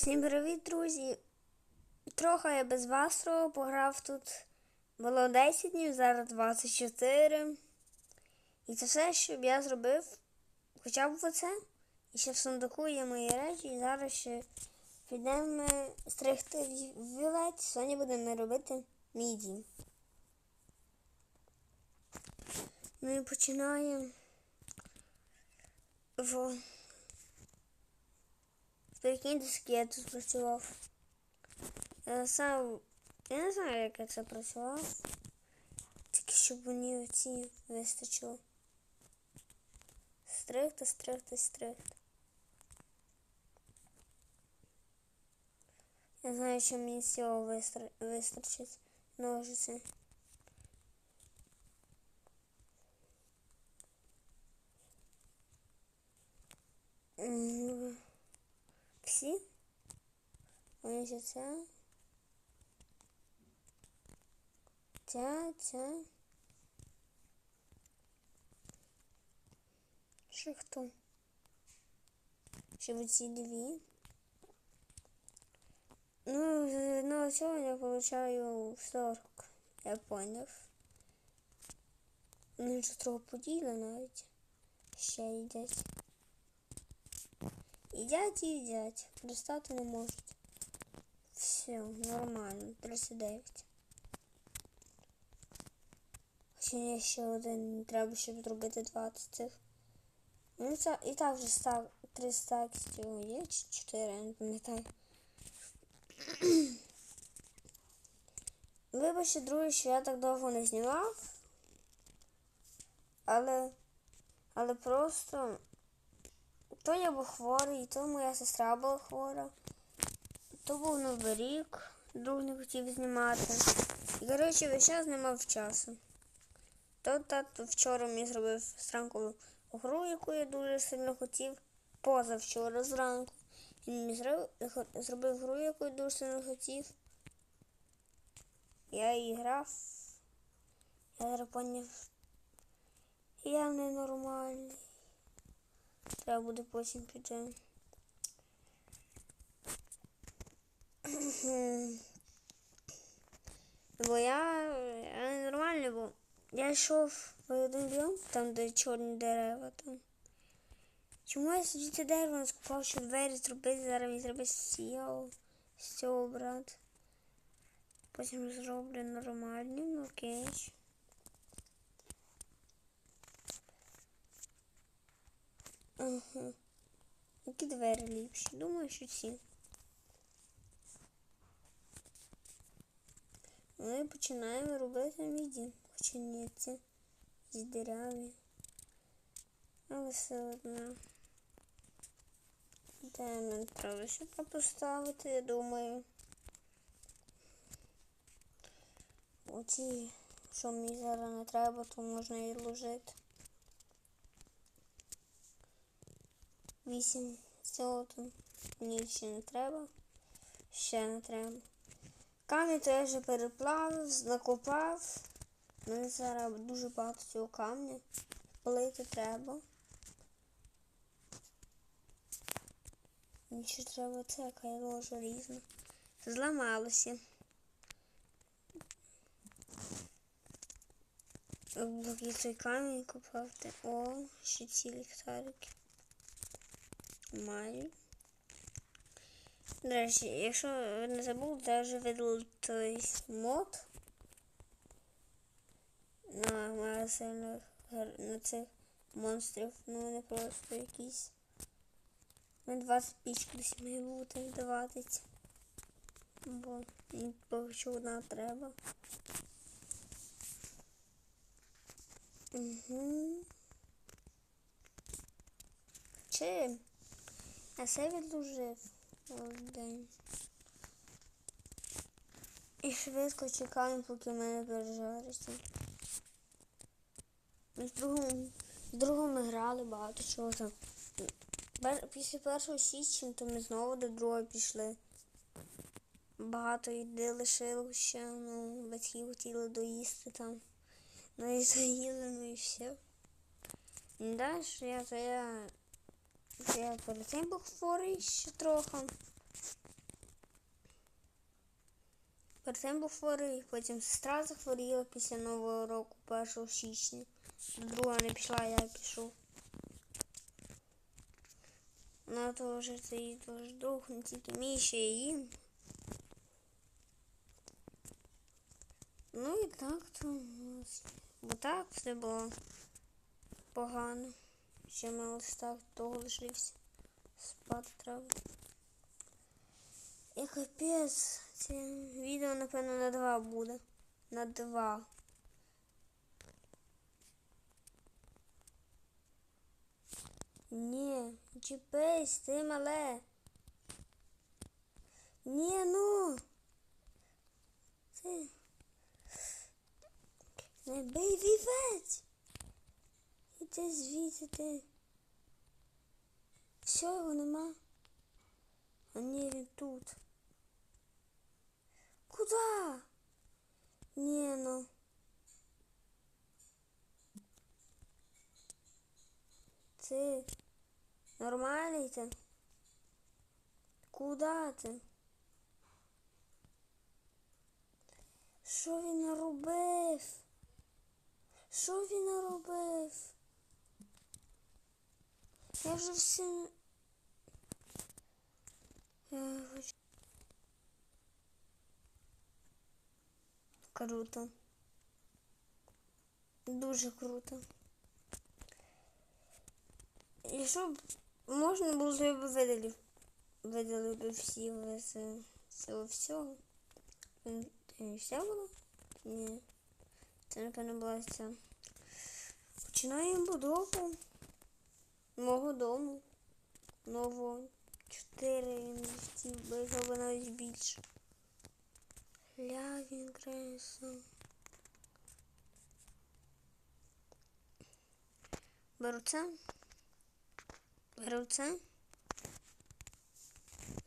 Всім привіт, друзі! Трохи я без вас пограв тут. Було 10 днів, зараз 24. І це все, що я зробив. Хоча б оце. І ще в сундуку є мої речі. І зараз ще підемо стригти вілець. Сьогодні будемо робити міді. Ми починаємо. В... Прикиньте, скільки я тут працював. Я сам. Я не знаю, як я це працював. Тільки щоб мені оці вистачило. Стригти, стригти, стригти. Я знаю, що мені з цього вистр... вистачить ножиці. М, Ця. Ця, ця. Ще хто? Ще оці дві. Ну, ну цього я получаю 40. Я поняв. Ну, вже трохи поділи навіть. Ще йдять. Їдять і їдять. Пристати не можуть. Все, нормально. 39. Хоча є ще один. Треба, щоб зробити 20 цих. Ну, це і так вже стак, 3 стаки з цього є, чи 4, я не пам'ятаю. Вибачте, друзі, що я так довго не знімав. Але. Але просто. То я був хворий, то моя сестра була хвора. То був новий рік, друг не хотів знімати. І, коротше, весь час не мав часу. То тато вчора мені зробив зранку гру, яку я дуже сильно хотів. Позавчора зранку. Він мені зробив, гру, яку я дуже сильно хотів. Я її грав. Я зараз поняв. Я ненормальний. Треба буде потім піти. Бо я, я ненормальний був. Я йшов в один біом, там де чорні дерева там. Чому я сидіти дерево не скупав, щоб двері зробити, зараз мені зробити з з цього брат. Потім зроблю нормальні, ну окей. Ага. Які двері ліпші? Думаю, що ці. Ми починаємо робити міді. Хоча ні, ці з дереві. Але все одно. Де нам треба сюди поставити, я думаю. Оці, що мені зараз не треба, то можна і ложити. Вісім цього тут мені ще не треба. Ще не треба. Камінь вже переплавив, накопав. Мені зараз дуже багато цього камня. Плити треба. Нічого треба це, яка ложу різна. Зламалося. Поки цей камінь купав. О, ще ці ліхтарики. Маю. До якщо ви не забули, я вже видалив той мод на магазинах на цих монстрів. Ну вони просто якісь. Ми 20 пічок десь має бути здаватись. Бо їм поки що одна треба. Угу. Чим? Я все один. І швидко чекаємо, поки в мене пережариться. Ми другом, з другом ми грали багато чого там. Після першого січня, то ми знову до другого пішли. Багато їди лишилося, ну, батьки хотіли доїсти там. Ну і заїли, ну і все. Далі я, то я, я перед цим був хворий ще трохи. Перед був хворий, потім сестра захворіла після Нового року, 1 січня. Друга не пішла, я пішов. Вона теж це її теж друг, не тільки мій, ще їм. Ну і так то. у нас. Бо так все було погано. Ще ось так того лишився. Спати треба. І капець, це відео, напевно, на два буде. На два. Ні, чіпись, ти мале. Ні, ну. Не бий вівець. Іди звідси ти. Все, його нема. А ні, він тут. Куда? Ні, ну. Ти нормальний ти? Куда ти? Що він наробив? Що він наробив? Я вже все. Я хочу- Круто. Дуже круто. І щоб можна було, то я б видалив. Видалив би всі з цього всього. М, Це не все було? Ні. Це напевно була ця. Починаємо будову Мого дому. Нового. Чотири він хотів навіть більше. Ля він кресо. Беру це. Беру це.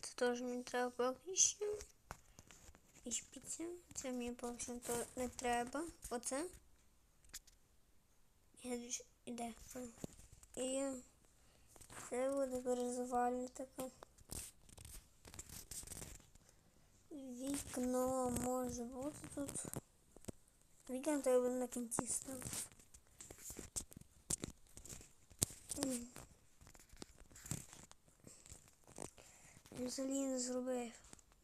Це теж мені треба поки що. І шпіця. Це мені поки то не треба. Оце. Я дуже іде. І це буде перезувальна така. Вікно може бути тут. Вікно треба на кінці ставити. Взагалі не зробив.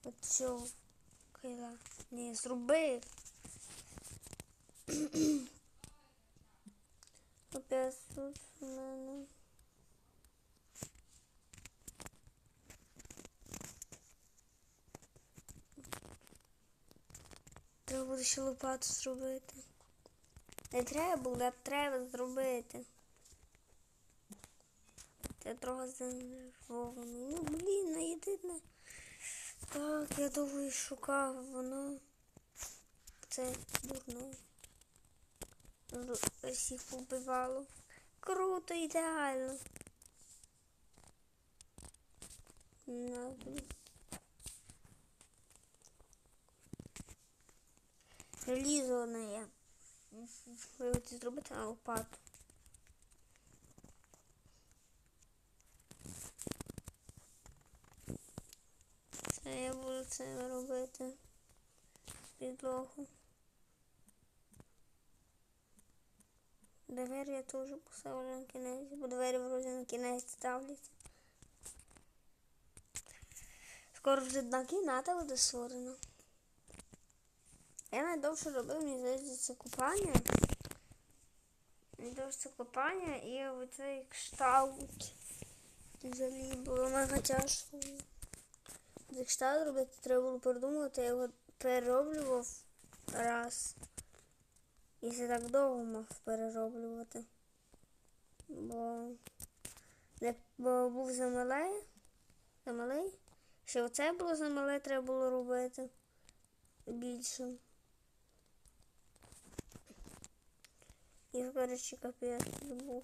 От цього кайла. Не зробив. Опять тут в мене. Треба буде ще лопату зробити. Не треба буде, а треба зробити. Це трохи занервовано. Ну, блін, ну єдине. Так, я довго і шукав, воно. Це дурно. Всіх побивало. Круто, ідеально. На, блін. Желізо не я. Вивити зробити на лопату. Це я буду це робити. Підлогу. Двері я теж поставлю на кінець, бо двері вроді на кінець ставляться. Скоро вже одна кімната буде створена. Я найдовше робив, мені здається, це купання. Найдовше це купання і оцей кшталт. Взагалі було мега тяжко. Цей кшталт робити треба було придумати, я його перероблював раз. І це так довго мав перероблювати. Бо, не, бо був замалий. Замалий. Ще оце було замале, треба було робити більше. І, коротше, капець був.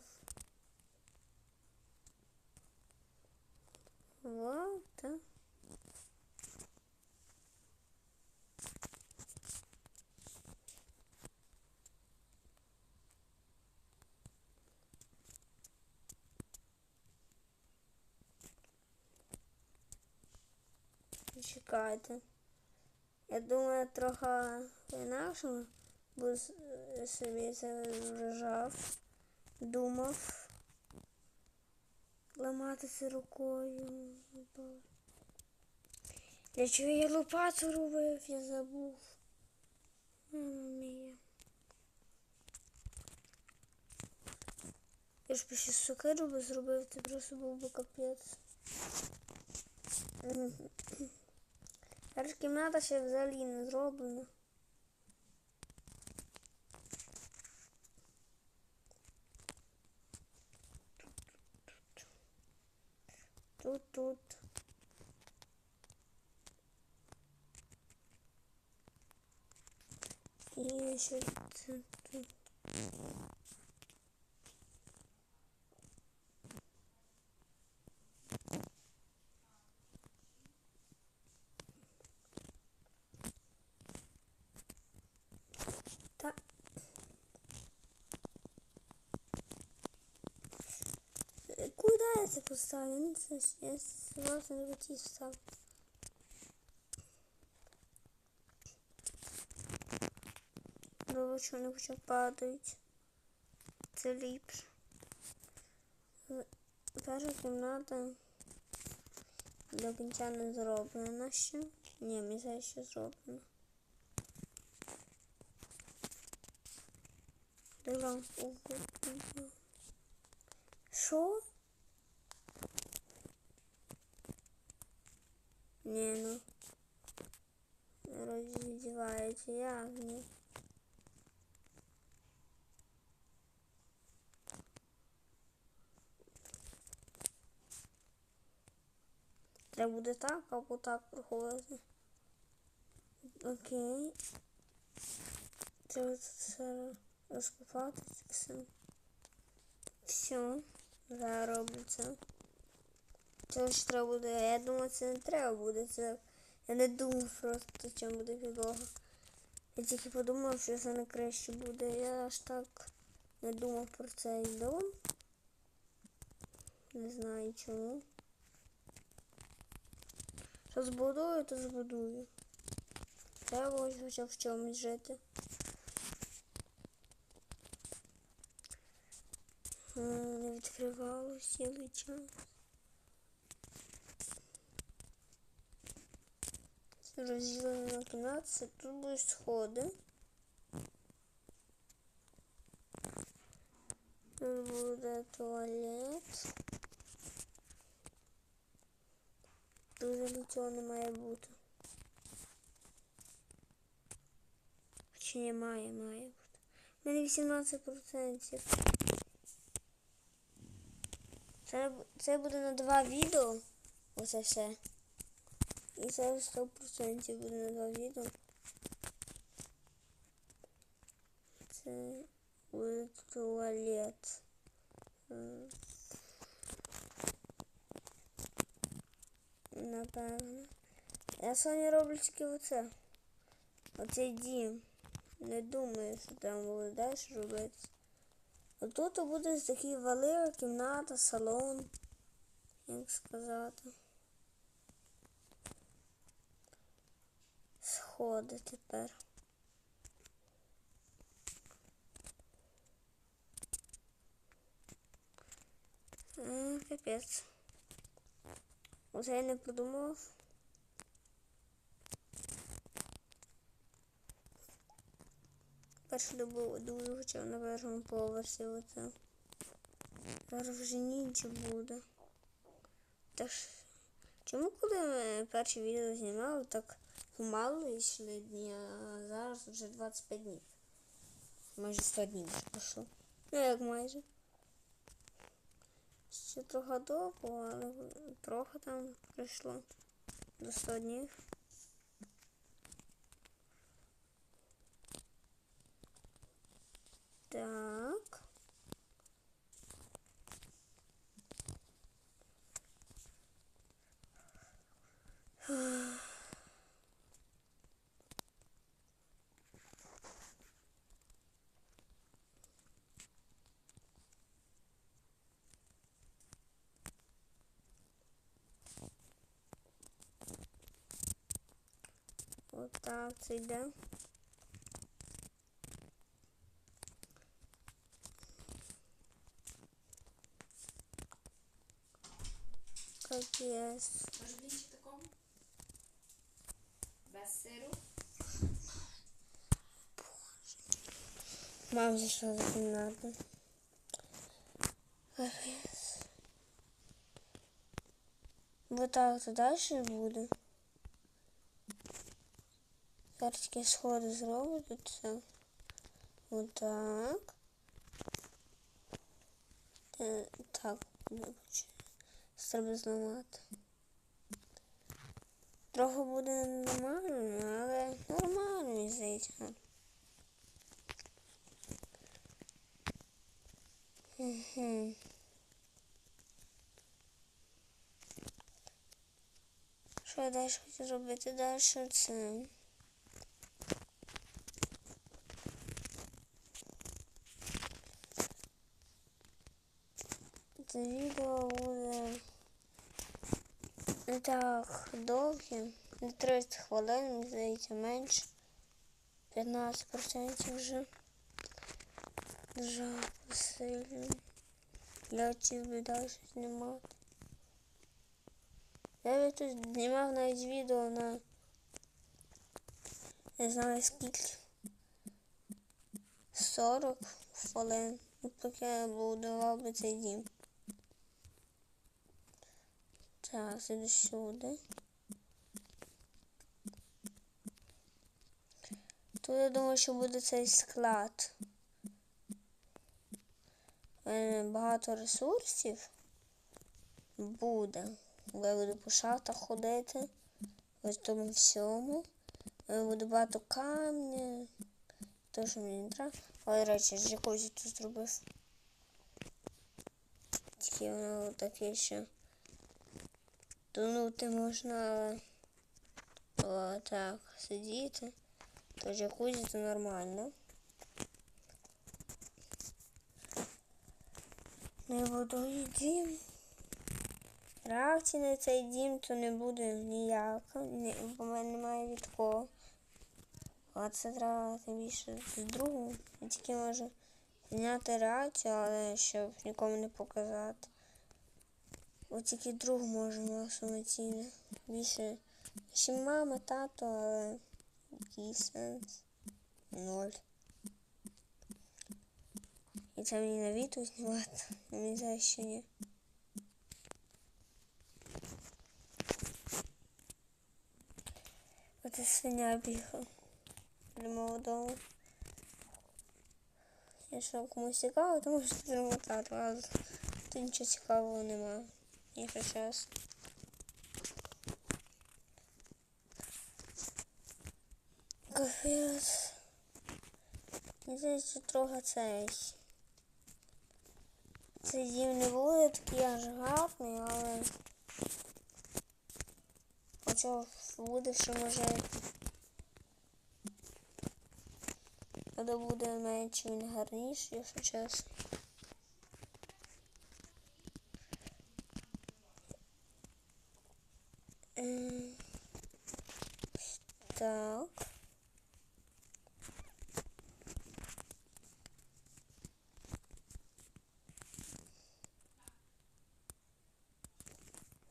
Вот, так. Чекайте. Я думаю, трохи інакше с- собі це вважав, думав ламати це рукою. Для чого я лопату робив, я забув. Мама. Я ж би ще сокиру би зробив, це просто був би капець. Зараз кімната ще взагалі не зроблена. Тут, тут. И еще тут. Так. Е, Ж я с- власне не хотів ставити. Добре, що вони хоча падають. Це ліпше. Перша кімната до кінця не зроблена ще. Ні, мені це ще зроблено. Де лампу? Що? Ні, ну. Роздівається, як ні. Треба буде так або так проходити. Окей. Треба все розкопати. Все. Зараз роблю це. Це ж треба буде. Я думаю, це не треба буде. Це. Я не думав просто, чим буде підлога. Я тільки подумав, що це на краще буде. Я аж так не думав про цей дом. Не знаю чому. Що збудую, то збудую. Треба ось хоча в чомусь жити. Не відкривалось цілий час. Розділено на кімнати, це тут будуть сходи. Тут буде туалет. Тут взагалі цього не має бути. Чи не має, має. У мене 18%. Це, це буде на два відео. Оце все. І це 100% буде на відео. Це буде туалет. Напевно. Я сьогодні роблю тільки оце. Оцей дім. Не думаю, що там буде далі робити. Отут буде такий велика кімната, салон, як сказати. Сходи тепер. Капець. Оце я не подумав. Перше добу дуже хоча на першому поверсі оце. Зараз вже ніч буде. Так чому коли ми перше відео знімали, так мало йшли дні, а зараз вже 25 днів. Майже 100 днів вже пройшло. Ну як майже. Ще трохи довго, але трохи там пройшло до 100 днів. Отак це йде. Капець. Може більше такому? Без сиру? Мам за кімнату. Капець. Бо так то далі буде. Зроблю тут все. Отак. Так, вибач. Треба зламати. Трохи буде нормально, але нормально, здається. Що я далі хочу зробити? Далі це. Це відео буде не так довге, не 30 хвилин, мені здається, менше. 15% вже. Жах сильно. Би далі знімати. Я тут знімав навіть відео на не знаю скільки. 40 хвилин. Ну, Поки я будував би цей дім. Так, іду сюди. Тут я думаю, що буде цей склад. Багато ресурсів буде. Я буду по шахтах ходити. Ось тому всьому. Буде багато камня. То, що мені не треба. Але речі, з якось тут зробив. Тільки воно таке, що тонути можна о, так сидіти. То джакузі це нормально. Не буду дім. Реакції на цей дім то не буде ніяка, ні, бо в мене немає від кого. А це треба тим більше з другого. Я тільки можу зняти реакцію, але щоб нікому не показати. Ось тільки друг може на самостійно. Більше ще мама, тато, але який сенс? Ноль. І це мені на відео знімати. Мені здається, що ні. Оце свиня бігала для мого дому. Якщо комусь цікаво, то можете зремотати, але тут нічого цікавого немає. Чесно. Капець. Мені здається, трохи цей. Цей дім не буде такий аж гарний, але хоча буде, що може Коли буде менше, він гарніший, якщо чесно. М, Так.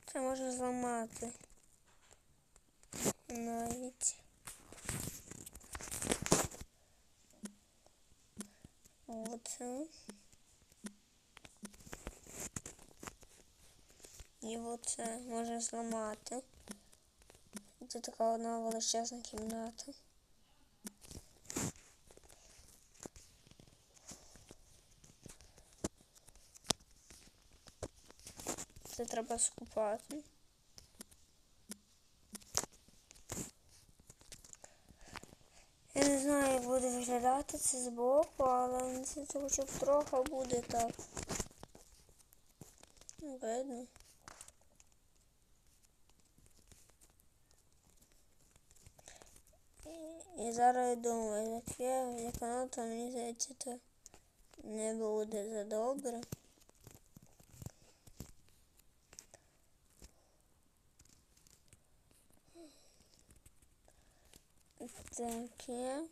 Це можна зламати. Навіть. Оце. І оце можна зламати. Це така одна величезна кімната. Це треба скупати. як буде виглядати це збоку, але мені це хоча б трохи буде так. Видно. І, і зараз я думаю, як я як воно, то мені здається, то не буде за добре. Таке.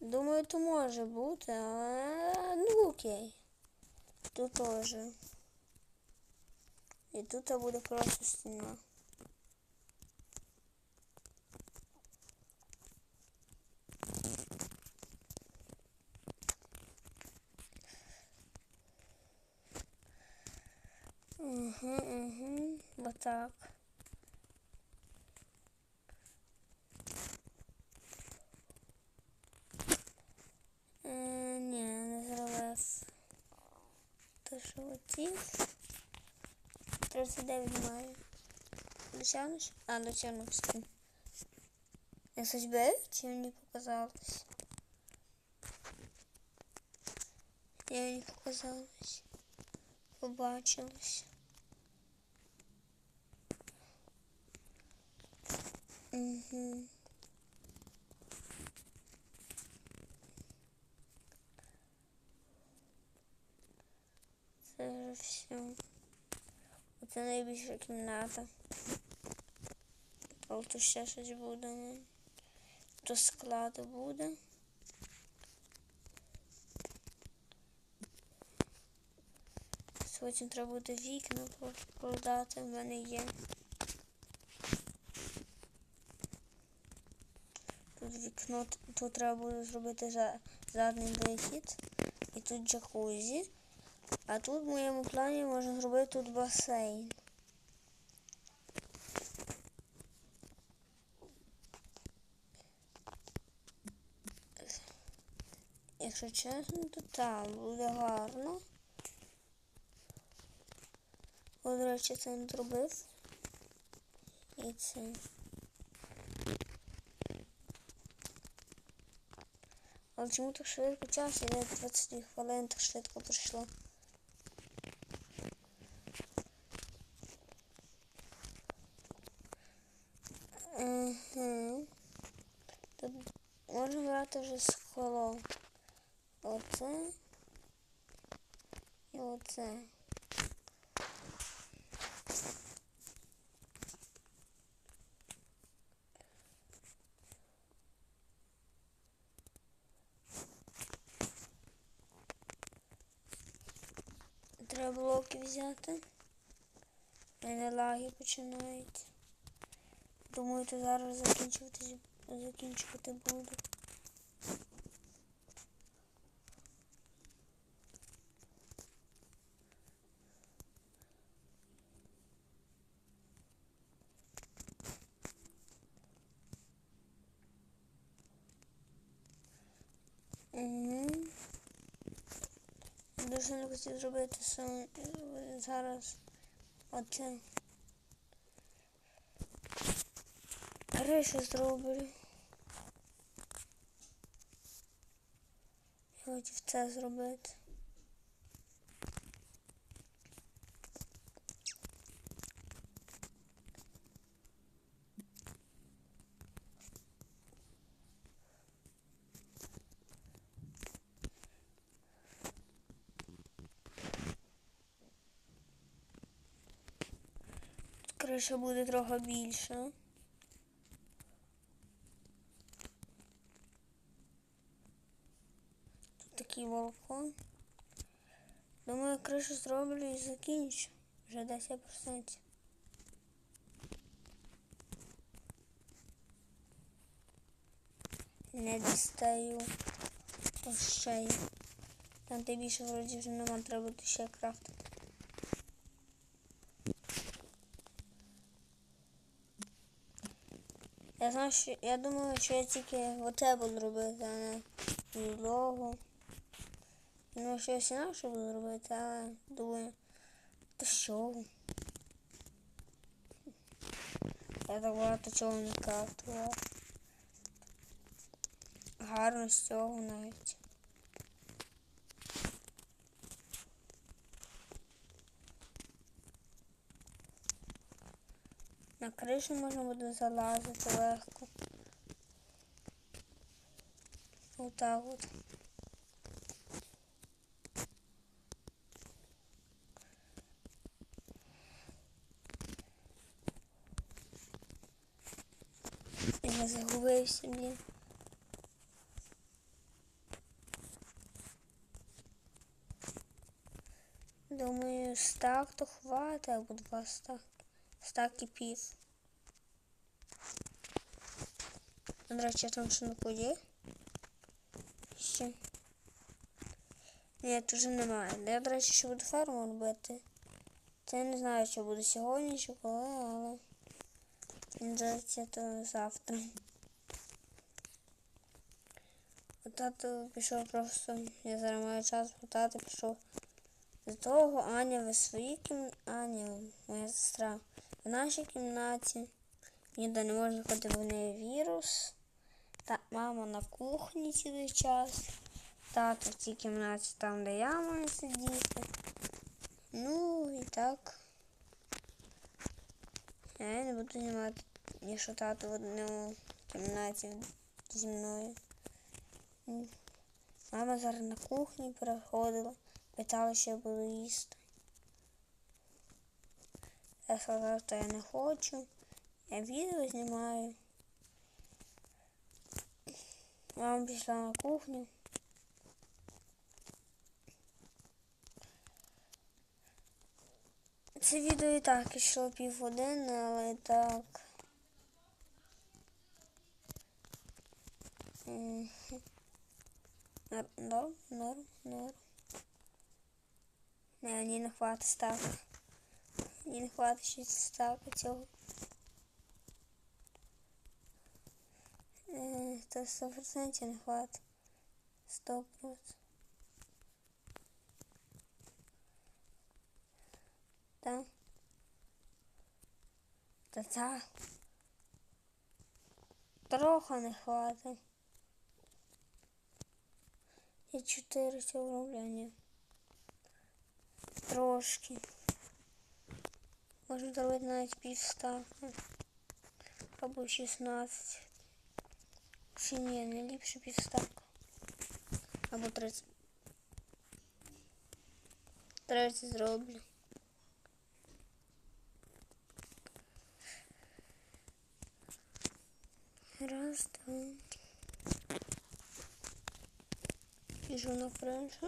Думаю, то може бути, але ну окей. Тут теж. І тут буде просто стіна. Угу, угу. Вот так. 36. 39 маю. Досягнеш? А, досягнув все. Я сочбею, чи мені показалось? Я мені показалось. Побачилось. Угу. Це. Оце найбільша кімната. Але тут ще щось буде. ну. То склад буде. Потім треба буде вікна продати, в мене є. Тут вікно, тут треба буде зробити за- задній вихід. І тут джакузі. А тут в моєму плані можна зробити тут басейн. Якщо чесно, то там буде гарно. О, до речі, це не зробив. І це. Але чому так швидко час? Іде 22 хвилин, так швидко пройшло. Угу. Тут можна брати вже скло. Оце. І оце. Треба блоки взяти. У мене лаги починають. Думаю, то зараз закінчувати, закінчувати буду. Угу. Дуже не хотів зробити сам зараз оце. Кришу зроблю. Я хотів це зробити. Криша буде трохи більша. Тут такий балкон. Думаю, кришу зроблю і закінчу. Вже 10%. Не дістаю ще. Там ти більше вроді вже нема, треба ще крафтити. Я знаю, що я думаю, що я тільки оце буду робити, а не підлогу. Ну, щось інакше буду робити, але думаю, та що? Я так багато чого не крафтував. Гарно з цього навіть. На кришу можна буде залазити легко. Отак от. Я загубився, блін. Думаю, стак то хватить, або два стак. Пів. До речі, там що не поє? Ще. Ні, тут вже немає. Я, до речі, ще буду ферму робити. Це я не знаю, що буде сьогодні, чи коли, але здається, то завтра. Тато пішов просто, я зараз маю час, бо тато пішов до того, Аня в своїй кімнаті, Аня, моя сестра, в нашій кімнаті. Ніде не можна ходити, в неї вірус. Та мама на кухні цілий час. Тато в цій кімнаті там, де я маю сидіти. Ну і так. Я не буду знімати, якщо тато в одному кімнаті зі мною. Мама зараз на кухні переходила, питала, що я буду їсти. Що я не хочу. Я відео знімаю. Мама пішла на кухню. Це відео і так йшло півгодини, але так. Норм, норм, норм. Не, мені не хватить ставки. Мені не хватить ще ставки цього. Е, Та 100% не хватить. 100%. Та. Та та. Трохи не хватить. І 4 цього робляння. Трошки. Можна зробити навіть півставки. Або 16. Чи ні, не ліпше півставка. Або 30. 30 зроблю. Раз, два. Біжу на френша.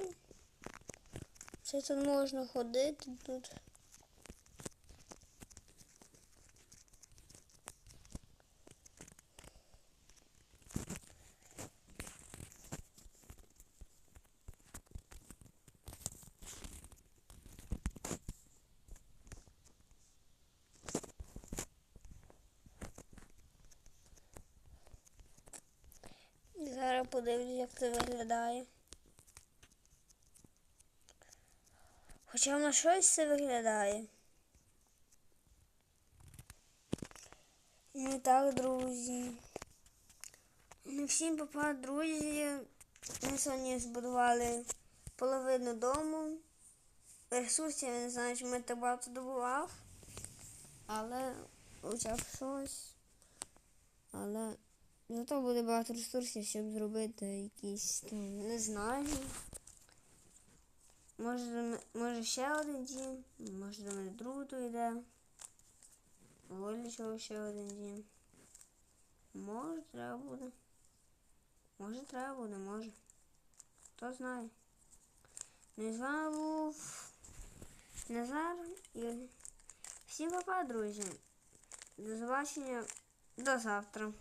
Це тут можна ходити тут. Подивлюсь, як це виглядає. Хоча на щось це виглядає. Ну і так, друзі. Ну, всім папа, друзі. Ми сьогодні збудували половину дому. Ресурсів я не знаю, чи ми так багато добував. Але почав щось. Але зато буде багато ресурсів, щоб зробити якісь там, не знаю. Може, може ще один дім, може до мене другу то йде. Для чого ще один дім. Може треба буде. Може треба буде, може. Хто знає. Ну і з вами був Назар і всім папа, друзі. До побачення до завтра.